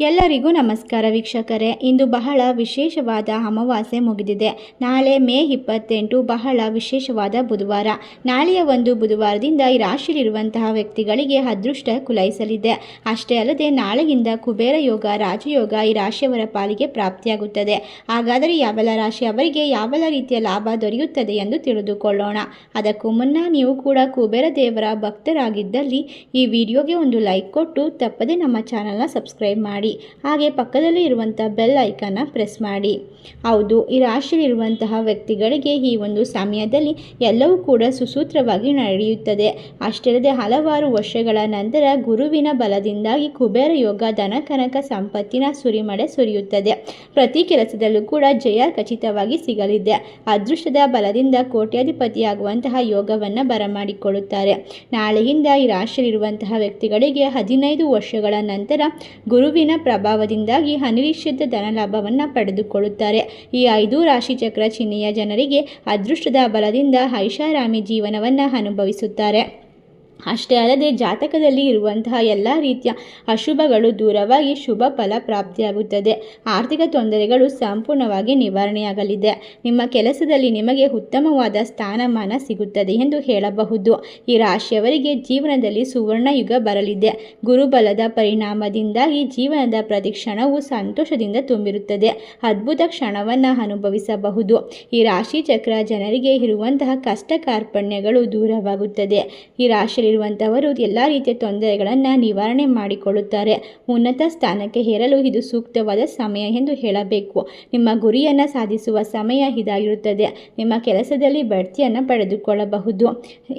ಎಲ್ಲರಿಗೂ ನಮಸ್ಕಾರ ವೀಕ್ಷಕರೇ. ಇಂದು ಬಹಳ ವಿಶೇಷವಾದ ಅಮಾವಾಸ್ಯೆ ಮುಗಿದಿದೆ. ನಾಳೆ ಮೇ ಇಪ್ಪತ್ತೆಂಟು ಬಹಳ ವಿಶೇಷವಾದ ಬುಧವಾರ. ನಾಳೆಯ ಒಂದು ಬುಧವಾರದಿಂದ ಈ ರಾಶಿಯಲ್ಲಿರುವಂತಹ ವ್ಯಕ್ತಿಗಳಿಗೆ ಅದೃಷ್ಟ ಕುಲಾಯಿಸಲಿದೆ. ಅಷ್ಟೇ ಅಲ್ಲದೆ ನಾಳೆಯಿಂದ ಕುಬೇರ ಯೋಗ, ರಾಜಯೋಗ ಈ ರಾಶಿಯವರ ಪಾಲಿಗೆ ಪ್ರಾಪ್ತಿಯಾಗುತ್ತದೆ. ಹಾಗಾದರೆ ಯಾವೆಲ್ಲ ರಾಶಿಯವರಿಗೆ ಯಾವೆಲ್ಲ ರೀತಿಯ ಲಾಭ ದೊರೆಯುತ್ತದೆ ಎಂದು ತಿಳಿದುಕೊಳ್ಳೋಣ. ಅದಕ್ಕೂ ಮುನ್ನ ನೀವು ಕೂಡ ಕುಬೇರ ದೇವರ ಭಕ್ತರಾಗಿದ್ದಲ್ಲಿ ಈ ವಿಡಿಯೋಗೆ ಒಂದು ಲೈಕ್ ಕೊಟ್ಟು ತಪ್ಪದೆ ನಮ್ಮ ಚಾನಲ್ನ ಸಬ್ಸ್ಕ್ರೈಬ್ ಮಾಡಿ. ಹಾಗೆ ಪಕ್ಕದಲ್ಲಿ ಇರುವಂತಹ ಬೆಲ್ ಐಕನ್ನ ಪ್ರೆಸ್ ಮಾಡಿ. ಹೌದು, ಈ ರಾಶಿಯಲ್ಲಿರುವಂತಹ ವ್ಯಕ್ತಿಗಳಿಗೆ ಈ ಒಂದು ಸಮಯದಲ್ಲಿ ಎಲ್ಲವೂ ಕೂಡ ಸುಸೂತ್ರವಾಗಿ ನಡೆಯುತ್ತದೆ. ಅಷ್ಟಲ್ಲದೆ ಹಲವಾರು ವರ್ಷಗಳ ನಂತರ ಗುರುವಿನ ಬಲದಿಂದಾಗಿ ಕುಬೇರ ಯೋಗ, ಧನ, ಕನಕ ಸಂಪತ್ತಿನ ಸುರಿಮಡೆ ಸುರಿಯುತ್ತದೆ. ಪ್ರತಿ ಕೆಲಸದಲ್ಲೂ ಕೂಡ ಜಯ ಖಚಿತವಾಗಿ ಸಿಗಲಿದೆ. ಅದೃಷ್ಟದ ಬಲದಿಂದ ಕೋಟ್ಯಾಧಿಪತಿಯಾಗುವಂತಹ ಯೋಗವನ್ನು ಬರಮಾಡಿಕೊಳ್ಳುತ್ತಾರೆ. ನಾಳೆಯಿಂದ ಈ ರಾಶಿಯಲ್ಲಿರುವಂತಹ ವ್ಯಕ್ತಿಗಳಿಗೆ ಹದಿನೈದು ವರ್ಷಗಳ ನಂತರ ಗುರುವಿನ ಪ್ರಭಾವದಿಂದಾಗಿ ಅನಿರೀಕ್ಷಿತ ಧನಲಾಭವನ್ನು ಪಡೆದುಕೊಳ್ಳುತ್ತಾರೆ. ಈ ಐದು ರಾಶಿ ಚಕ್ರ ಚಿಹ್ನೆಯ ಜನರಿಗೆ ಅದೃಷ್ಟದ ಬಲದಿಂದ ಐಷಾರಾಮಿ ಜೀವನವನ್ನು ಅನುಭವಿಸುತ್ತಾರೆ. ಅಷ್ಟೇ ಅಲ್ಲದೆ ಜಾತಕದಲ್ಲಿ ಇರುವಂತಹ ಎಲ್ಲ ರೀತಿಯ ಅಶುಭಗಳು ದೂರವಾಗಿ ಶುಭ ಫಲ ಪ್ರಾಪ್ತಿಯಾಗುತ್ತದೆ. ಆರ್ಥಿಕ ತೊಂದರೆಗಳು ಸಂಪೂರ್ಣವಾಗಿ ನಿವಾರಣೆಯಾಗಲಿದೆ. ನಿಮ್ಮ ಕೆಲಸದಲ್ಲಿ ನಿಮಗೆ ಉತ್ತಮವಾದ ಸ್ಥಾನಮಾನ ಸಿಗುತ್ತದೆ ಎಂದು ಹೇಳಬಹುದು. ಈ ರಾಶಿಯವರಿಗೆ ಜೀವನದಲ್ಲಿ ಸುವರ್ಣ ಯುಗ ಬರಲಿದೆ. ಗುರುಬಲದ ಪರಿಣಾಮದಿಂದಾಗಿ ಜೀವನದ ಪ್ರತಿ ಕ್ಷಣವು ಸಂತೋಷದಿಂದ ತುಂಬಿರುತ್ತದೆ. ಅದ್ಭುತ ಕ್ಷಣವನ್ನು ಅನುಭವಿಸಬಹುದು. ಈ ರಾಶಿ ಚಕ್ರ ಜನರಿಗೆ ಇರುವಂತಹ ಕಷ್ಟ ಕಾರ್ಪಣ್ಯಗಳು ದೂರವಾಗುತ್ತದೆ. ಈ ರಾಶಿ ಇರುವಂಥವರು ಎಲ್ಲ ರೀತಿಯ ತೊಂದರೆಗಳನ್ನು ನಿವಾರಣೆ ಮಾಡಿಕೊಳ್ಳುತ್ತಾರೆ. ಉನ್ನತ ಸ್ಥಾನಕ್ಕೆ ಏರಲು ಇದು ಸೂಕ್ತವಾದ ಸಮಯ ಎಂದು ಹೇಳಬೇಕು. ನಿಮ್ಮ ಗುರಿಯನ್ನು ಸಾಧಿಸುವ ಸಮಯ ಇದಾಗಿರುತ್ತದೆ. ನಿಮ್ಮ ಕೆಲಸದಲ್ಲಿ ಬಡ್ತಿಯನ್ನು ಪಡೆದುಕೊಳ್ಳಬಹುದು.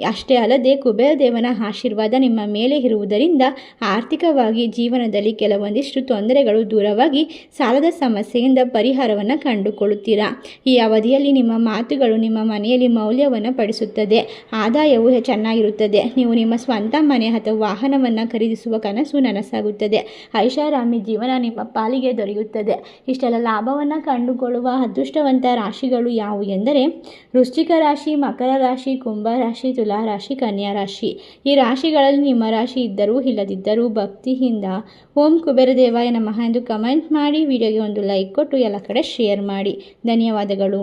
ಅಷ್ಟೇ ಅಲ್ಲದೆ ಕುಬೇರ ದೇವನ ಆಶೀರ್ವಾದ ನಿಮ್ಮ ಮೇಲೆ ಇರುವುದರಿಂದ ಆರ್ಥಿಕವಾಗಿ ಜೀವನದಲ್ಲಿ ಕೆಲವೊಂದಿಷ್ಟು ತೊಂದರೆಗಳು ದೂರವಾಗಿ ಸಾಲದ ಸಮಸ್ಯೆಯಿಂದ ಪರಿಹಾರವನ್ನು ಕಂಡುಕೊಳ್ಳುತ್ತೀರಾ? ಈ ಅವಧಿಯಲ್ಲಿ ನಿಮ್ಮ ಮಾತುಗಳು ನಿಮ್ಮ ಮನೆಯಲ್ಲಿ ಮೌಲ್ಯವನ್ನು ಪಡಿಸುತ್ತದೆ. ಆದಾಯವು ಚೆನ್ನಾಗಿರುತ್ತದೆ. ನೀವು ನಿಮ್ಮ ಸ್ವಂತ ಮನೆ ಅಥವಾ ವಾಹನವನ್ನು ಖರೀದಿಸುವ ಕನಸು ನನಸಾಗುತ್ತದೆ. ಐಷಾರಾಮಿ ಜೀವನ ನಿಮ್ಮ ಪಾಲಿಗೆ ದೊರೆಯುತ್ತದೆ. ಇಷ್ಟೆಲ್ಲ ಲಾಭವನ್ನು ಕಂಡುಕೊಳ್ಳುವ ಅದೃಷ್ಟವಂತ ರಾಶಿಗಳು ಯಾವುವು ಎಂದರೆ, ವೃಶ್ಚಿಕ ರಾಶಿ, ಮಕರ ರಾಶಿ, ಕುಂಭ ರಾಶಿ, ತುಲಾ ರಾಶಿ, ಕನ್ಯಾ ರಾಶಿ. ಈ ರಾಶಿಗಳಲ್ಲಿ ನಿಮ್ಮ ರಾಶಿ ಇದ್ದರೂ ಇಲ್ಲದಿದ್ದರೂ ಭಕ್ತಿಯಿಂದ ಓಂ ಕುಬೇರ ದೇವಾಯ ನಮಃ ಎಂದು ಕಮೆಂಟ್ ಮಾಡಿ, ವಿಡಿಯೋಗೆ ಒಂದು ಲೈಕ್ ಕೊಟ್ಟು ಎಲ್ಲ ಕಡೆ ಶೇರ್ ಮಾಡಿ. ಧನ್ಯವಾದಗಳು.